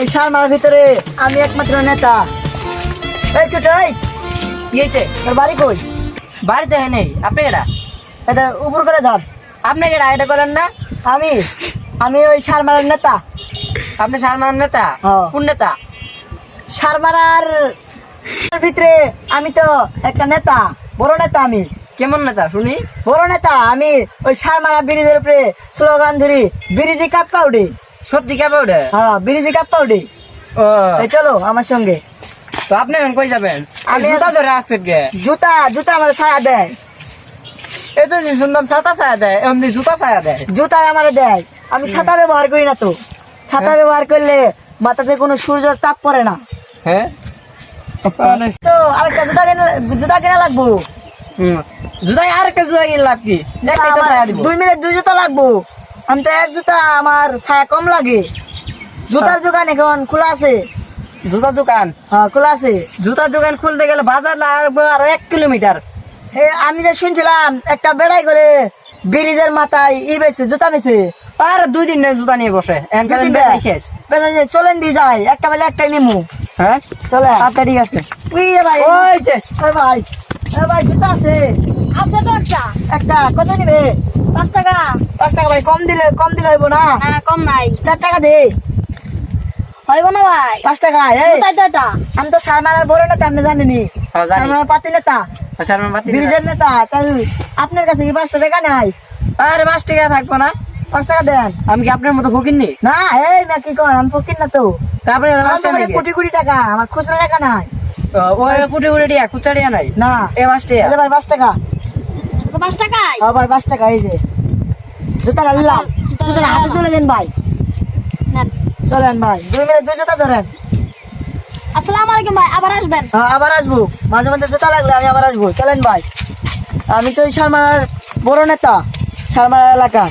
এই শালমার ভিতরে আমি একমাত্র নেতা। এই ছোট এই। কি হয়েছে তোর বাড়ি কই? বাড়িতে হয় নেই। আপনি এটা এটা উপর করে ধর। আপনি এটা এটা করেন না। আমি আমি ওই শালমারের নেতা। আপনি সালমান নেতা? হ্যাঁ। কোন নেতা? শালমারার ভিতরে আমি তো একটা নেতা বড় নেতা আমি। কেমন নেতা? শুনি। বড় নেতা আমি ওই শালমারা ব্রিজের উপরে স্লোগান ধরি ব্রিজি কাপ্পা উঠি। সত্যি কেমন ওটা হ্যাঁ ব্রিজি উঠি। ও। চলো আমার সঙ্গে। তো আপনি এখন কই যাবেন? আমি জুতা ধরে আসছেন কে? জুতা জুতা আমার ছায়া দেয়। এই তো সুন্দর ছাতা ছায়া দেয় এমনি জুতা ছায়া দেয়। জুতা আমার দেয়। আমি ছাতা ব্যবহার করি না তো। ছাতা ব্যবহার করলে মাথাতে কোনো সূর্যের তাপ পড়ে না। হ্যাঁ? তো আরেকটা জুতা কেনা জুতা কেনা লাগবো। হুম। জুতায় আর একটা জুতা কিনে লাভ কি? দুই মিনিট দুই জুতা লাগবো। আমি তো এক জুতা আমার ছায়া কম লাগে। জুতার দোকান এখন খোলা আছে। জুতা দোকান? হ্যাঁ খোলা আছে। জুতার দোকান খুলতে গেলে বাজার লাগবে আরও এক কিলোমিটার। এ, আমি যে শুনছিলাম একটা বেড়াই করে ব্রিজের মাথায় ই বেছে জুতা বেছে। আর দুই দিন জুতা নিয়ে বসে। শেষ। বেচা যায়, চলেন দিয়ে যায় একটা বেলা একটাই নিমু। হ্যাঁ? চলে। আচ্ছা ঠিক আছে। এ ভাই। ওই ভাই ভাই জুতা আছে। আছে তো একটা একটা কত নিবে? পাঁচ টাকা। পাঁচ টাকা ভাই কম দিলে কম দিলে হইব না? কম নাই। চার টাকা দে। হইব না ভাই। পাঁচ টাকা এই। এটা আমি তো সারমানার বড় নেতা আপনি জানেনি। জানি। পাতি নেতা। আমার বাতি ব্রিজের নেতা। তাই আপনার কাছে কি পাঁচটা টাকা নাই? আরে পাঁচ টাকা থাকব না। পাঁচ টাকা দেন। আমি কি আপনার মতো ফকির নি না এই না কি কর আমি ফকির না তো। তারপরে পাঁচ টাকা কোটি কোটি টাকা আমার খুচরা টাকা নাই। ওই কুটি কুটি দিয়া কুচাড়িয়া নাই? না। এ পাঁচ টাকা। ভাই পাঁচ টাকা। পাঁচ টাকায়? হ্যাঁ ভাই পাঁচ টাকা এই যে। জুতা নিলাম জুতা জুতা হাতে তুলে দেন ভাই। চলেন ভাই দুই মিনিট দুই জুতা ধরেন। আসসালামু আলাইকুম ভাই আবার আসবেন? হ্যাঁ আবার আসব। মাঝে মাঝে জুতা লাগলে আমি আবার আসব। চলেন ভাই। আমি তো শর্মার বড় নেতা শর্মার এলাকা